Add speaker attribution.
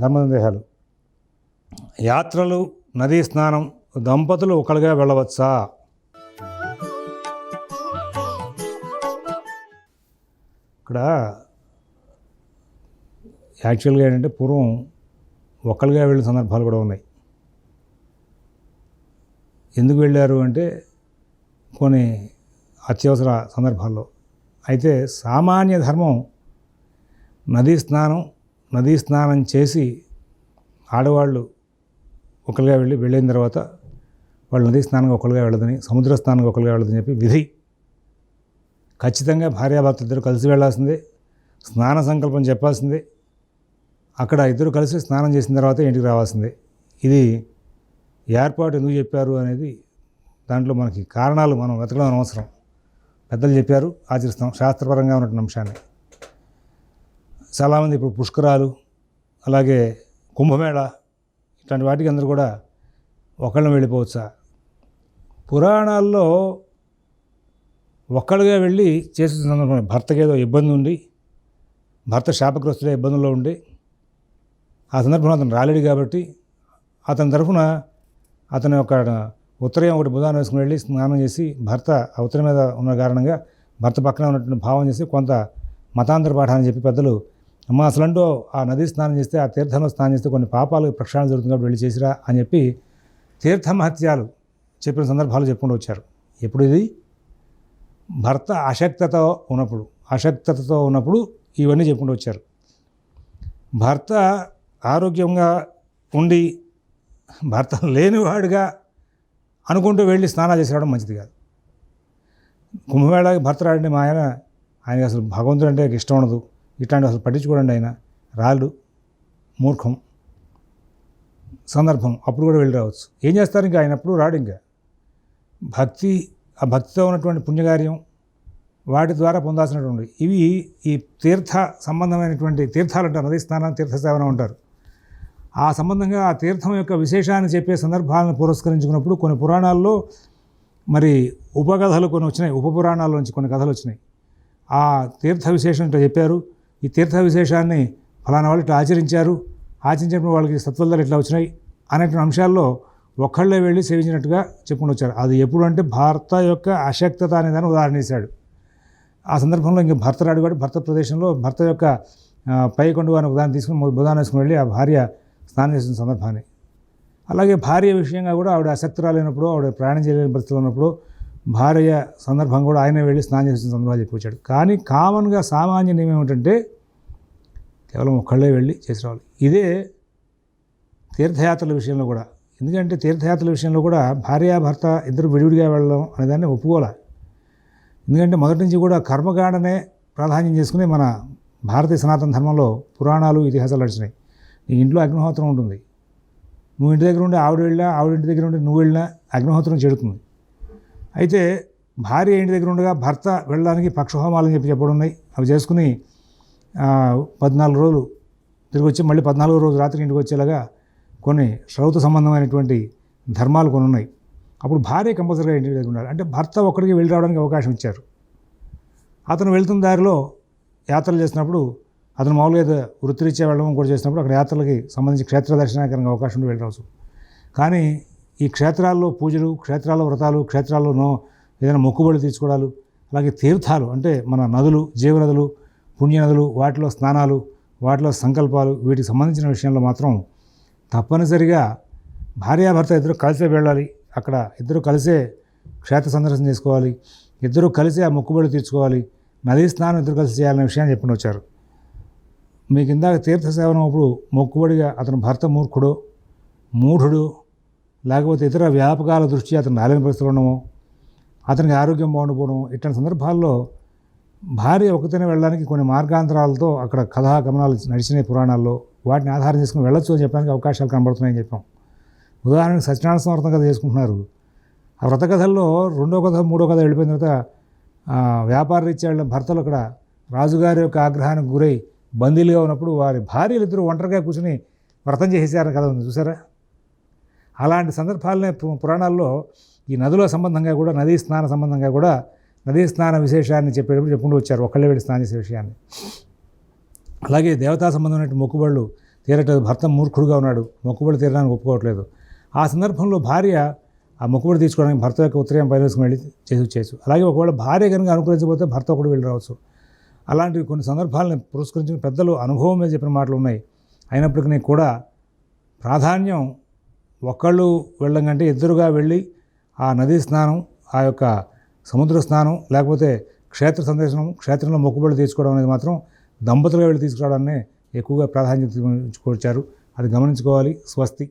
Speaker 1: ధర్మదేహాలు యాత్రలు నదీ స్నానం దంపతులు ఒకళ్ళుగా వెళ్ళవచ్చా? ఇక్కడ యాక్చువల్గా ఏంటంటే పూర్వం ఒక్కరిగా వెళ్ళిన సందర్భాలు కూడా ఉన్నాయి. ఎందుకు వెళ్ళారు అంటే కొన్ని అత్యవసర సందర్భాల్లో. అయితే సామాన్య ధర్మం నదీ స్నానం నదీ స్నానం చేసి ఆడవాళ్ళు ఒకరిగా వెళ్ళి వెళ్ళిన తర్వాత వాళ్ళు నదీ స్నానం ఒకరిగా వెళ్ళదని సముద్ర స్నానం ఒకరిగా వెళ్ళదని చెప్పి విధి. ఖచ్చితంగా భార్యాభర్త ఇద్దరు కలిసి వెళ్ళాల్సిందే స్నాన సంకల్పం చెప్పాల్సిందే. అక్కడ ఇద్దరు కలిసి స్నానం చేసిన తర్వాత ఇంటికి రావాల్సిందే. ఇది ఏర్పాటు ఎందుకు చెప్పారు అనేది దాంట్లో మనకి కారణాలు మనం వెతకడం అనవసరం. పెద్దలు చెప్పారు ఆచరిస్తాం. శాస్త్రపరంగా ఉన్నటువంటి అంశాన్ని. చాలామంది ఇప్పుడు పుష్కరాలు అలాగే కుంభమేళ ఇట్లాంటి వాటికి అందరూ కూడా ఒకళ్ళని వెళ్ళిపోవచ్చా? పురాణాల్లో ఒక్కళ్ళుగా వెళ్ళి చేసే సందర్భం భర్తకి ఏదో ఇబ్బంది ఉండి భర్త శాపగ్రస్తుడే ఇబ్బందుల్లో ఉండి ఆ సందర్భంలో అతను రాలేడు కాబట్టి అతని తరఫున అతని యొక్క ఉత్తరం ఒకటి బుధాన్ని వేసుకుని వెళ్ళి స్నానం చేసి భర్త ఆ ఉత్తరం మీద ఉన్న కారణంగా భర్త పక్కన ఉన్నటువంటి భావం చేసి కొంత మతాంతర పాఠాన్ని చెప్పి పెద్దలు అమ్మ అసలంటూ ఆ నది స్నానం చేస్తే ఆ తీర్థంలో స్నానం చేస్తే కొన్ని పాపాలు ప్రక్షాళన జరుగుతుంది కాబట్టి వెళ్ళి చేసిరా అని చెప్పి తీర్థమహత్యాలు చెప్పిన సందర్భాలు చెప్పుకుంటూ వచ్చారు. ఎప్పుడు ఇది? భర్త అశక్తతో ఉన్నప్పుడు అశక్తతతో ఉన్నప్పుడు ఇవన్నీ చెప్పుకుంటూ వచ్చారు. భర్త ఆరోగ్యంగా ఉండి భర్త లేనివాడుగా అనుకుంటూ వెళ్ళి స్నానాలు చేసి రావడం మంచిది కాదు. కుంభమేళకి భర్త రాడండి మా ఆయన ఆయనకి అసలు భగవంతుడు అంటే ఇష్టం ఉండదు. ఇట్లాంటి అసలు పట్టించుకోడండి ఆయన. రాళ్ళు మూర్ఖం సందర్భం అప్పుడు కూడా వెళ్ళి రావచ్చు. ఏం చేస్తారు ఇంకా? ఆయన అప్పుడు రాడు ఇంకా. భక్తి ఆ భక్తితో ఉన్నటువంటి పుణ్యకార్యం వాటి ద్వారా పొందాల్సినటువంటి ఇవి ఈ తీర్థ సంబంధమైనటువంటి తీర్థాలు అంటారు. నదీ స్నానం తీర్థ సేవనం అంటారు. ఆ సంబంధంగా ఆ తీర్థం యొక్క విశేషాన్ని చెప్పే సందర్భాలను పురస్కరించుకున్నప్పుడు కొన్ని పురాణాల్లో మరి ఉపకథలు కొన్ని వచ్చినాయి. ఉపపురాణాల నుంచి కొన్ని కథలు వచ్చినాయి. ఆ తీర్థ విశేషం ఇట్లా చెప్పారు. ఈ తీర్థ విశేషాన్ని ఫలానా వాళ్ళు ఇట్లా ఆచరించారు. ఆచరించినప్పుడు వాళ్ళకి సత్ఫలితాలు ఇట్లా వచ్చినాయి అనేటువంటి అంశాల్లో ఒక్కళ్ళే వెళ్ళి సేవించినట్టుగా చెప్పుకుంటూ వచ్చారు. అది ఎప్పుడు అంటే భర్త యొక్క అశక్తత అనేదాన్ని ఉదాహరణ ఇచ్చాడు ఆ సందర్భంలో ఇంక భర్త రాడు కూడా భర్త ప్రదేశంలో భర్త యొక్క పై కొండు అని ఉదాహరణ తీసుకుని బుధాన్ని వేసుకుని వెళ్ళి ఆ భార్య స్నానం చేసిన సందర్భాన్ని. అలాగే భార్య విషయంగా కూడా ఆవిడ అసక్తురాలైనప్పుడు ఆవిడ ప్రయాణం చేయలేని పరిస్థితులు ఉన్నప్పుడు భార్య సందర్భం కూడా ఆయనే వెళ్ళి స్నానం చేసిన సందర్భాలు చెప్పి వచ్చాడు. కానీ కామన్గా సామాన్య నియమం ఏమిటంటే కేవలం ఒక్కళ్ళే వెళ్ళి చేసి రావాలి ఇదే తీర్థయాత్రల విషయంలో కూడా. ఎందుకంటే తీర్థయాత్రల విషయంలో కూడా భార్యాభర్త ఇద్దరు విడివిడిగా వెళ్ళడం అనేదాన్ని ఒప్పుకోవాలి. ఎందుకంటే మొదటి నుంచి కూడా కర్మగాడనే ప్రాధాన్యం చేసుకుని మన భారతీయ సనాతన ధర్మంలో పురాణాలు ఇతిహాసాలు నడిచినాయి. నీ ఇంట్లో అగ్నిహోత్రం ఉంటుంది. నువ్వు ఇంటి దగ్గర ఉండి ఆవిడ వెళ్ళినా ఆవిడ ఇంటి దగ్గర ఉండి నువ్వు వెళ్ళినా అగ్నిహోత్రం చెడుతుంది అయితే భార్య ఇంటి దగ్గర ఉండగా భర్త వెళ్ళడానికి పక్షహోమాలని చెప్పి చెప్పడం ఉన్నాయి అవి చేసుకుని పద్నాలుగు రోజులు తిరిగి వచ్చి మళ్ళీ పద్నాలుగో రోజు రాత్రి ఇంటికి వచ్చేలాగా కొన్ని శ్రౌత సంబంధమైనటువంటి ధర్మాలు కొన్ని ఉన్నాయి అప్పుడు భార్య కంపల్సరీగా ఇంటి దగ్గర ఉండాలి. అంటే భర్త ఒక్కడికి వెళ్ళి రావడానికి అవకాశం ఇచ్చారు. అతను వెళ్తున్న దారిలో యాత్రలు చేసినప్పుడు అతను మామూలుగా ఏదో వృత్తిరీత్యా వెళ్ళడం కూడా చేసినప్పుడు అక్కడ యాత్రలకి సంబంధించి క్షేత్ర దర్శనానికి అవకాశం ఉండి వెళ్ళవచ్చు కానీ ఈ క్షేత్రాల్లో పూజలు క్షేత్రాల్లో వ్రతాలు క్షేత్రాల్లో నో ఏదైనా మొక్కుబడులు తీసుకోవడాలు అలాగే తీర్థాలు అంటే మన నదులు జీవనదులు పుణ్యనదులు వాటిలో స్నానాలు వాటిలో సంకల్పాలు వీటికి సంబంధించిన విషయంలో మాత్రం తప్పనిసరిగా భార్యాభర్త ఇద్దరు కలిసే వెళ్ళాలి. అక్కడ ఇద్దరు కలిసే క్షేత్ర సందర్శన చేసుకోవాలి. ఇద్దరు కలిసి ఆ మొక్కుబడి తీర్చుకోవాలి. నదీ స్నానం ఇద్దరు కలిసి చేయాలనే విషయాన్ని చెప్పిన వచ్చారు. మీకు ఇందాక తీర్థ సేవనం అప్పుడు మొక్కుబడిగా అతను భర్త మూర్ఖుడు మూఢుడు లేకపోతే ఇతర వ్యాపకాల దృష్ట్యా అతను నాలిన పరిస్థితులు ఉండము అతనికి ఆరోగ్యం బాగుండిపోవడం ఇట్లాంటి సందర్భాల్లో భార్య ఒకతనే వెళ్ళడానికి కొన్ని మార్గాంతరాలతో అక్కడ కథా గమనాలు నడిచినాయి పురాణాల్లో. వాటిని ఆధారం చేసుకుని వెళ్ళొచ్చు అని చెప్పడానికి అవకాశాలు కనబడుతున్నాయని చెప్పాం. ఉదాహరణకు సత్యనారాయణ స్వామి కథ చేసుకుంటున్నారు. ఆ వ్రత కథల్లో రెండో కథ మూడో కథ వెళ్ళిపోయిన తర్వాత వ్యాపార రీత్యా వెళ్ళిన భర్తలు అక్కడ రాజుగారి యొక్క ఆగ్రహానికి గురై బందీలుగా ఉన్నప్పుడు వారి భార్యలు ఇద్దరు ఒంటరిగా కూర్చుని వ్రతం చేసేసారని కథ ఉంది. చూసారా అలాంటి సందర్భాలనే పు- పురాణాల్లో ఈ నదుల సంబంధంగా కూడా నదీ స్నాన సంబంధంగా కూడా నదీ స్నాన విశేషాన్ని చెప్పేటప్పుడు చెప్పుకుంటూ వచ్చారు ఒకళ్ళే వెళ్ళి స్నానం చేసే విషయాన్ని. అలాగే దేవతా సంబంధమైన మొక్కుబడులు తీరట్లేదు భర్త మూర్ఖుడుగా ఉన్నాడు మొక్కుబడి తీరడానికి ఒప్పుకోవట్లేదు. ఆ సందర్భంలో భార్య ఆ మొక్కుబడి తీర్చుకోవడానికి భర్త యొక్క ఉత్తరం పరివేసుకుని వెళ్ళి చేసి వచ్చేయచ్చు అలాగే ఒకవేళ భార్య కనుక అనుకూలించకపోతే భర్త ఒకటి వెళ్ళి రావచ్చు. అలాంటివి కొన్ని సందర్భాలను పురస్కరించిన పెద్దలు అనుభవం మీద చెప్పిన మాటలు ఉన్నాయి. అయినప్పటికీ కూడా ప్రాధాన్యం ఒకళ్ళు వెళ్ళడం కంటే ఇద్దరుగా వెళ్ళి ఆ నదీ స్నానం ఆ యొక్క సముద్ర స్నానం లేకపోతే క్షేత్ర సందర్శనం క్షేత్రంలో మొక్కుబడులు తీసుకోవడం అనేది మాత్రం దంపతులుగా వెళ్ళి తీసుకురావడాన్ని ఎక్కువగా ప్రాధాన్యత ఇచ్చుకొచ్చారు అది గమనించుకోవాలి. స్వస్తి.